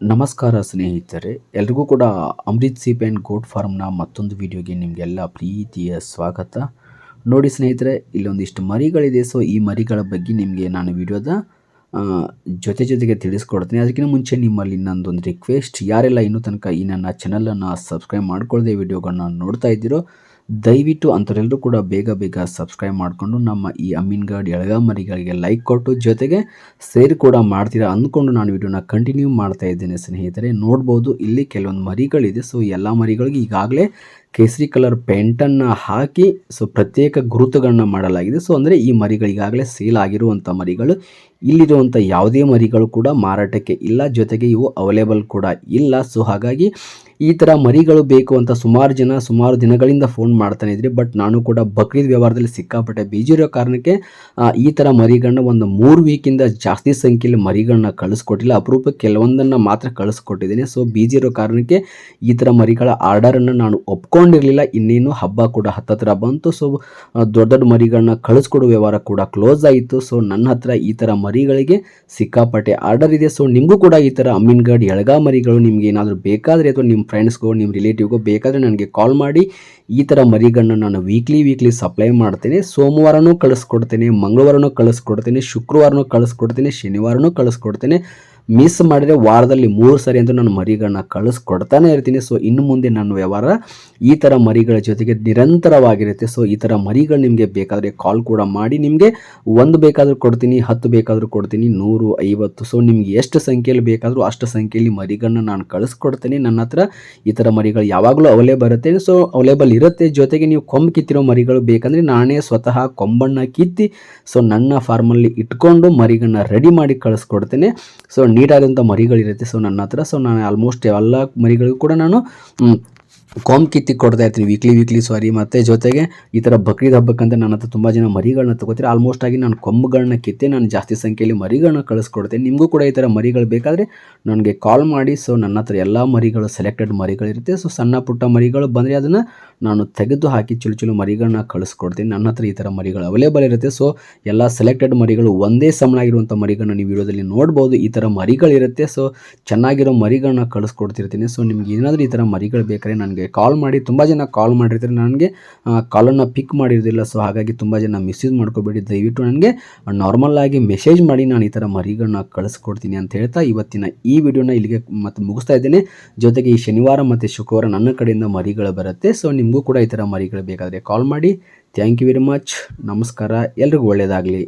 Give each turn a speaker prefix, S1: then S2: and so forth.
S1: ನಮಸ್ಕಾರ ಸ್ನೇಹಿತರೆ, ಎಲ್ರಿಗೂ ಕೂಡ ಅಮೃತ್ ಸೀಪ್ ಆ್ಯಂಡ್ ಗೋಟ್ ಫಾರ್ಮ್ನ ಮತ್ತೊಂದು ವಿಡಿಯೋಗೆ ನಿಮಗೆಲ್ಲ ಪ್ರೀತಿಯ ಸ್ವಾಗತ. ನೋಡಿ ಸ್ನೇಹಿತರೆ, ಇಲ್ಲೊಂದಿಷ್ಟು ಮರಿಗಳಿದೆ, ಸೊ ಈ ಮರಿಗಳ ಬಗ್ಗೆ ನಿಮಗೆ ನಾನು ವಿಡಿಯೋದ ಜೊತೆ ಜೊತೆಗೆ ತಿಳಿಸ್ಕೊಡ್ತೀನಿ. ಅದಕ್ಕಿಂತ ಮುಂಚೆ ನಿಮ್ಮಲ್ಲಿ ನಂದೊಂದು ರಿಕ್ವೆಸ್ಟ್ ಯಾರೆಲ್ಲ ಇನ್ನೂ ತನಕ ಈ ನನ್ನ ಚಾನಲನ್ನು ಸಬ್ಸ್ಕ್ರೈಬ್ ಮಾಡ್ಕೊಳ್ಳದೆ ವಿಡಿಯೋಗಳನ್ನ ನೋಡ್ತಾ ಇದ್ದೀರೋ ದಯವಿಟ್ಟು ಅಂಥವರೆಲ್ಲರೂ ಕೂಡ ಬೇಗ ಬೇಗ ಸಬ್ಸ್ಕ್ರೈಬ್ ಮಾಡಿಕೊಂಡು ನಮ್ಮ ಈ ಅಮೀನ್ಗಢ್ ಎಳಗ ಮರಿಗಳಿಗೆ ಲೈಕ್ ಕೊಟ್ಟು ಜೊತೆಗೆ ಸೇರ್ ಕೂಡ ಮಾಡ್ತೀರಾ ಅಂದ್ಕೊಂಡು ನಾನು ವಿಡಿಯೋನ ಕಂಟಿನ್ಯೂ ಮಾಡ್ತಾ ಇದ್ದೇನೆ ಸ್ನೇಹಿತರೆ. ನೋಡ್ಬೋದು, ಇಲ್ಲಿ ಕೆಲವೊಂದು ಮರಿಗಳಿದೆ. ಸೊ ಎಲ್ಲ ಮರಿಗಳಿಗೆ ಈಗಾಗಲೇ ಕೇಸರಿ ಕಲರ್ ಪೇಂಟನ್ನು ಹಾಕಿ, ಸೊ ಪ್ರತ್ಯೇಕ ಗುರುತುಗಳನ್ನ ಮಾಡಲಾಗಿದೆ. ಸೊ ಅಂದರೆ ಈ ಮರಿಗಳಿಗಾಗಲೇ ಸೇಲ್ ಆಗಿರುವಂಥ ಮರಿಗಳು. ಇಲ್ಲಿರುವಂಥ ಯಾವುದೇ ಮರಿಗಳು ಕೂಡ ಮಾರಾಟಕ್ಕೆ ಇಲ್ಲ, ಜೊತೆಗೆ ಇವು ಅವೈಲೇಬಲ್ ಕೂಡ ಇಲ್ಲ. ಸೊ ಹಾಗಾಗಿ ಈ ಥರ ಮರಿಗಳು ಬೇಕು ಅಂತ ಸುಮಾರು ಜನ, ಸುಮಾರು ದಿನಗಳಿಂದ ಫೋನ್ ಮಾಡ್ತಾನೆ ಇದ್ರಿ. ಬಟ್ ನಾನು ಕೂಡ ಬಕ್ರೀದ್ ವ್ಯವಹಾರದಲ್ಲಿ ಸಿಕ್ಕಾಪಟ್ಟೆ ಬೀಜಿರೋ ಕಾರಣಕ್ಕೆ ಈ ಥರ ಮರಿಗಳನ್ನ ಒಂದು ಮೂರು ವೀಕಿಂದ ಜಾಸ್ತಿ ಸಂಖ್ಯೆಯಲ್ಲಿ ಮರಿಗಳನ್ನ ಕಳಿಸ್ಕೊಟ್ಟಿಲ್ಲ. ಅಪರೂಪಕ್ಕೆ ಕೆಲವೊಂದನ್ನು ಮಾತ್ರ ಕಳಿಸ್ಕೊಟ್ಟಿದ್ದೀನಿ. ಸೊ ಬೀಜಿರೋ ಕಾರಣಕ್ಕೆ ಈ ಥರ ಮರಿಗಳ ಆರ್ಡರನ್ನು ನಾನು ಒಪ್ಕೊಂಡಿರಲಿಲ್ಲ ಇನ್ನೇನು ಹಬ್ಬ ಕೂಡ ಹತ್ತತ್ರ ಬಂತು. ಸೊ ದೊಡ್ಡ ದೊಡ್ಡ ಮರಿಗಳನ್ನ ಕಳಿಸ್ಕೊಡೋ ವ್ಯವಹಾರ ಕೂಡ ಕ್ಲೋಸ್ ಆಯಿತು. ಸೊ ನನ್ನ ಹತ್ರ ಈ ಥರ ಮರಿಗಳಿಗೆ ಸಿಕ್ಕಾಪಟ್ಟೆ ಆರ್ಡರ್ ಇದೆ. ಸೊ ನಿಮಗೂ ಕೂಡ ಈ ಥರ ಅಮೀನ್ಗಢ್ ಎಳಗಾ ಮರಿಗಳು ನಿಮ್ಗೆ ಏನಾದರೂ ಬೇಕಾದರೆ ಅಥವಾ ನಿಮ್ಮ ಫ್ರೆಂಡ್ಸ್ಗೋ ನಿಮ್ಮ ರಿಲೇಟಿವ್ಗೋ ಬೇಕಾದರೆ ನನಗೆ ಕಾಲ್ ಮಾಡಿ ಈ ಥರ ಮರಿಗಳನ್ನ ನಾನು ವೀಕ್ಲಿ ವೀಕ್ಲಿ ಸಪ್ಲೈ ಮಾಡ್ತೇನೆ. ಸೋಮವಾರನೂ ಕಳಿಸ್ಕೊಡ್ತೇನೆ, ಮಂಗಳವಾರನೂ ಕಳಿಸ್ಕೊಡ್ತೇನೆ, ಶುಕ್ರವಾರನೂ ಕಳಿಸ್ಕೊಡ್ತೇನೆ, ಶನಿವಾರನೂ ಕಳಿಸ್ಕೊಡ್ತೇನೆ. ಮಿಸ್ ಮಾಡಿದರೆ ವಾರದಲ್ಲಿ ಮೂರು ಸರಿ ಅಂತೂ ನಾನು ಮರಿಗಳನ್ನ ಕಳಿಸ್ಕೊಡ್ತಾನೆ ಇರ್ತೀನಿ. ಸೊ ಇನ್ನು ಮುಂದೆ ನನ್ನ ವ್ಯವಹಾರ ಈ ಥರ ಮರಿಗಳ ಜೊತೆಗೆ ನಿರಂತರವಾಗಿರುತ್ತೆ. ಸೊ ಈ ಥರ ಮರಿಗಳು ನಿಮಗೆ ಬೇಕಾದರೆ ಕಾಲ್ ಕೂಡ ಮಾಡಿ, ನಿಮಗೆ ಒಂದು ಬೇಕಾದರೂ ಕೊಡ್ತೀನಿ, ಹತ್ತು ಬೇಕಾದರೂ ಕೊಡ್ತೀನಿ, ನೂರು, ಐವತ್ತು. ಸೊ ನಿಮ್ಗೆ ಎಷ್ಟು ಸಂಖ್ಯೆಯಲ್ಲಿ ಬೇಕಾದರೂ ಅಷ್ಟು ಸಂಖ್ಯೆಯಲ್ಲಿ ಮರಿಗಳನ್ನ ನಾನು ಕಳಿಸ್ಕೊಡ್ತೀನಿ. ನನ್ನ ಹತ್ರ ಈ ಥರ ಮರಿಗಳು ಯಾವಾಗಲೂ ಅವೈಲೇಬಲ್ ಇರುತ್ತೆ. ಸೊ ಅವೈಲೇಬಲ್ ಇರುತ್ತೆ. ಜೊತೆಗೆ ನೀವು ಕೊಂಬು ಕಿತ್ತಿರೋ ಮರಿಗಳು ಬೇಕಂದರೆ ನಾನೇ ಸ್ವತಃ ಕೊಂಬನ್ನು ಕಿತ್ತಿ ಸೊ ನನ್ನ ಫಾರ್ಮಲ್ಲಿ ಇಟ್ಕೊಂಡು ಮರಿಗಳನ್ನ ರೆಡಿ ಮಾಡಿ ಕಳಿಸ್ಕೊಡ್ತೇನೆ. ಸೊ ನೀಟಾದಂಥ ಮರಿಗಳಿರುತ್ತೆ. ಸೊ ನನ್ನ ಹತ್ರ ಸೊ ನಾನು ಆಲ್ಮೋಸ್ಟ್ ಎಲ್ಲ ಮರಿಗಳಿಗೂ ಕೂಡ ನಾನು ಮ್, ಕೊಂಬ್ ಕಿತ್ತಿ ಕೊಡ್ತಾ ಇರ್ತೀನಿ ವೀಕ್ಲಿ ವೀಕ್ಲಿ ಸಾರಿ ಮತ್ತೆ ಜೊತೆಗೆ ಈ ಥರ ಬಕ್ರೀದ್ ಹಬ್ಬಕ್ಕಂತ ನನ್ನ ಹತ್ರ ತುಂಬ ಜನ ಮರಿಗಳನ್ನ ತಗೋತೀರಿ. ಆಲ್ಮೋಸ್ಟ್ ಆಗಿ ನಾನು ಕೊಂಬುಗಳನ್ನ ಕಿತ್ತೆ ನಾನು ಜಾಸ್ತಿ ಸಂಖ್ಯೆಯಲ್ಲಿ ಮರಿಗಳನ್ನ ಕಳಿಸ್ಕೊಡ್ತೇನೆ. ನಿಮಗೂ ಕೂಡ ಈ ಥರ ಮರಿಗಳು ಬೇಕಾದರೆ ನನಗೆ ಕಾಲ್ ಮಾಡಿ. ಸೊ ನನ್ನ ಹತ್ರ ಎಲ್ಲ ಮರಿಗಳು ಸೆಲೆಕ್ಟೆಡ್ ಮರಿಗಳಿರುತ್ತೆ ಸೊ ಸಣ್ಣ ಪುಟ್ಟ ಮರಿಗಳು ಬಂದರೆ ಅದನ್ನು ನಾನು ತೆಗೆದು ಹಾಕಿ ಚುಲು ಚುಲು ಮರಿಗಳನ್ನ ಕಳಿಸ್ಕೊಡ್ತೀನಿ. ನನ್ನ ಹತ್ರ ಈ ಥರ ಮರಿಗಳು ಅವೈಲೇಬಲ್ ಇರುತ್ತೆ. ಸೊ ಎಲ್ಲ ಸೆಲೆಕ್ಟೆಡ್ ಮರಿಗಳು ಒಂದೇ ಸಮನಾಗಿರುವಂಥ ಮರಿಗಳನ್ನ ನೀವು ವಿಡಿಯೋದಲ್ಲಿ ನೋಡ್ಬೋದು. ಈ ಥರ ಮರಿಗಳಿರುತ್ತೆ. ಸೊ ಚೆನ್ನಾಗಿರೋ ಮರಿಗಳನ್ನ ಕಳಿಸ್ಕೊಡ್ತಿರ್ತೀನಿ. ಸೊ ನಿಮ್ಗೆ ಏನಾದರೂ ಈ ಥರ ಮರಿಗಳು ಬೇಕಾದ್ರೆ ನನಗೆ ಕಾಲ್ ಮಾಡಿ ತುಂಬ ಜನ ಕಾಲ್ ಮಾಡಿರ್ತಾರೆ. ನನಗೆ ಕಾಲನ್ನು ಪಿಕ್ ಮಾಡಿರೋದಿಲ್ಲ. ಸೊ ಹಾಗಾಗಿ ತುಂಬ ಜನ ಮೆಸೇಜ್ ಮಾಡ್ಕೋಬೇಡಿ. ದಯವಿಟ್ಟು ನನಗೆ ನಾರ್ಮಲ್ ಆಗಿ ಮೆಸೇಜ್ ಮಾಡಿ ನಾನು ಈ ಥರ ಮರಿಗಳನ್ನ ಕಳಿಸ್ಕೊಡ್ತೀನಿ ಅಂತ ಹೇಳ್ತಾ ಇವತ್ತಿನ ಈ ವಿಡಿಯೋನ ಇಲ್ಲಿಗೆ ಮತ್ತೆ ಮುಗಿಸ್ತಾ ಇದ್ದೇನೆ. ಜೊತೆಗೆ ಈ ಶನಿವಾರ ಮತ್ತು ಶುಕ್ರವಾರ ನನ್ನ ಕಡೆಯಿಂದ ಮರಿಗಳು ಬರುತ್ತೆ. ಸೊ ನಿಮಗೂ ಕೂಡ ಈ ಥರ ಮರಿಗಳು ಬೇಕಾದರೆ ಕಾಲ್ ಮಾಡಿ. ಥ್ಯಾಂಕ್ ಯು ವೆರಿ ಮಚ್ ನಮಸ್ಕಾರ. ಎಲ್ರಿಗೂ ಒಳ್ಳೆಯದಾಗಲಿ